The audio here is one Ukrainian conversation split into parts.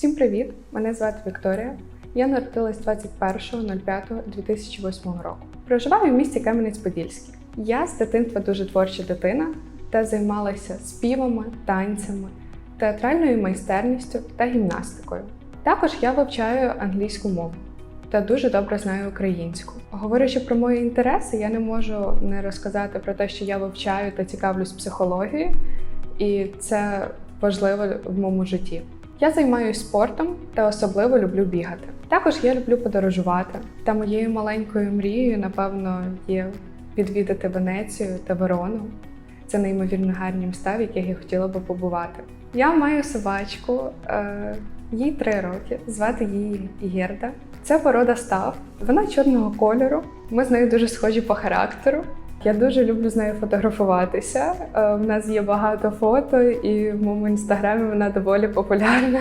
Всім привіт! Мене звати Вікторія. Я народилась 21.05.2008 року. Проживаю в місті Кам'янець-Подільський. Я з дитинства дуже творча дитина та займалася співами, танцями, театральною майстерністю та гімнастикою. Також я вивчаю англійську мову та дуже добре знаю українську. Говорячи про мої інтереси, я не можу не розказати про те, що я вивчаю та цікавлюсь психологією, і це важливо в моєму житті. Я займаюся спортом та особливо люблю бігати. Також я люблю подорожувати. Та моєю маленькою мрією, напевно, є відвідати Венецію та Верону. Це неймовірно гарні міста, в яких я хотіла би побувати. Я маю собачку, е, їй три роки, звати її Герда. Це порода став. Вона чорного кольору. Ми з нею дуже схожі по характеру. Я дуже люблю з нею фотографуватися. У нас є багато фото, і в моєму інстаграмі вона доволі популярна.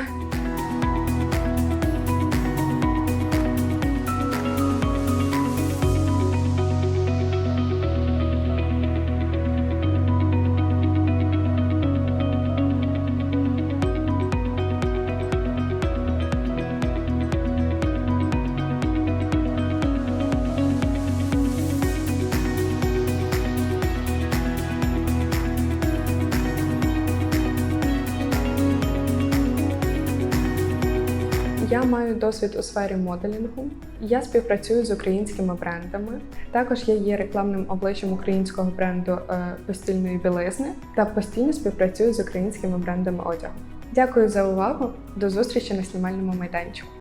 Я маю досвід у сфері моделінгу. Я співпрацюю з українськими брендами. Також я є рекламним обличчям українського бренду е, постільної білизни та постійно співпрацюю з українськими брендами одягу. Дякую за увагу. До зустрічі на знімальному майданчику.